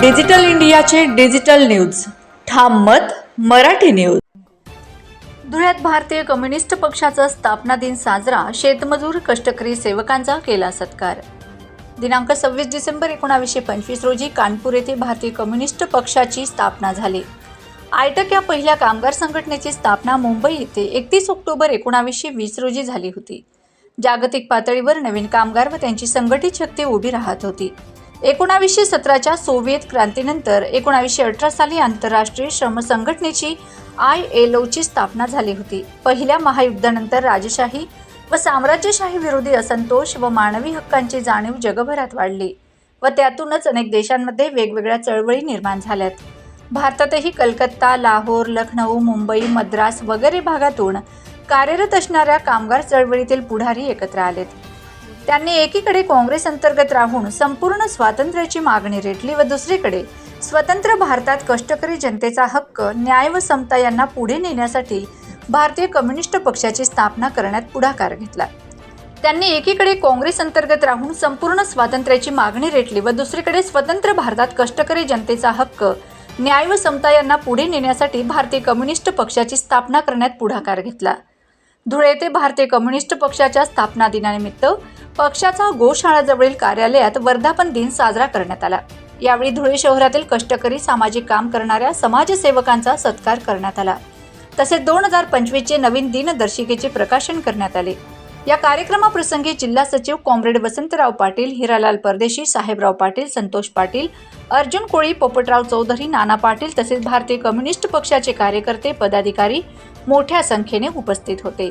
Digital इंडियाचे digital news. ठाम मत मराठी न्यूज. धुळ्यात भारतीय कम्युनिस्ट पक्षाचा स्थापना दिन साजरा शेतमजूर कष्टकरी सेवकांचा केला सत्कार. दिनांक सव्वीस डिसेंबर एकोणावीसशे पंचवीस रोजी कानपूर येथे भारतीय कम्युनिस्ट पक्षाची स्थापना झाली. आयटक या पहिल्या कामगार संघटनेची स्थापना मुंबई येथे एकतीस ऑक्टोबर एकोणावीसशे वीस रोजी झाली होती. जागतिक पातळीवर नवीन कामगार व त्यांची संघटित शक्ती उभी राहत होती. एकोणावीसशे सतराच्या सोव्हिएत क्रांतीनंतर एकोणावीसशे अठरा साली आंतरराष्ट्रीय श्रम संघटनेची आय एल ओची स्थापना झाली होती. पहिल्या महायुद्धानंतर राजशाही व साम्राज्यशाही विरोधी असंतोष व मानवी हक्कांची जाणीव जगभरात वाढली व त्यातूनच अनेक देशांमध्ये वेगवेगळ्या चळवळी निर्माण झाल्यात. भारतातही कलकत्ता लाहोर लखनौ मुंबई मद्रास वगैरे भागातून कार्यरत असणाऱ्या कामगार चळवळीतील पुढारी एकत्र आलेत. त्यांनी एकीकडे काँग्रेस अंतर्गत राहून संपूर्ण स्वातंत्र्याची मागणी रेटली व दुसरीकडे स्वतंत्र भारतात कष्टकरी जनतेचा हक्क न्याय व समता यांना पुढे नेण्यासाठी भारतीय कम्युनिस्ट पक्षाची स्थापना करण्यात पुढाकार घेतला. त्यांनी एकीकडे काँग्रेस अंतर्गत राहून संपूर्ण स्वातंत्र्याची मागणी रेटली व दुसरीकडे स्वतंत्र भारतात कष्टकरी जनतेचा हक्क न्याय व समता यांना पुढे नेण्यासाठी भारतीय कम्युनिस्ट पक्षाची स्थापना करण्यात पुढाकार घेतला. धुळे येथे भारतीय कम्युनिस्ट पक्षाच्या स्थापना दिनानिमित्त पक्षाचा गोशाळाजवळील कार्यालयात वर्धापन दिन साजरा करण्यात आला. यावेळी धुळे शहरातील कष्टकरी सामाजिक काम करणाऱ्या समाजसेवकांचा सत्कार करण्यात आला. तसेच दोन हजार पंचवीसचे नवीन दिनदर्शिकेचे प्रकाशन करण्यात आले. या कार्यक्रमाप्रसंगी जिल्हा सचिव कॉम्रेड वसंतराव पाटील हिरालाल परदेशी साहेबराव पाटील संतोष पाटील अर्जुन कोळी पोपटराव चौधरी नाना पाटील तसेच भारतीय कम्युनिस्ट पक्षाचे कार्यकर्ते पदाधिकारी मोठ्या संख्येने उपस्थित होते.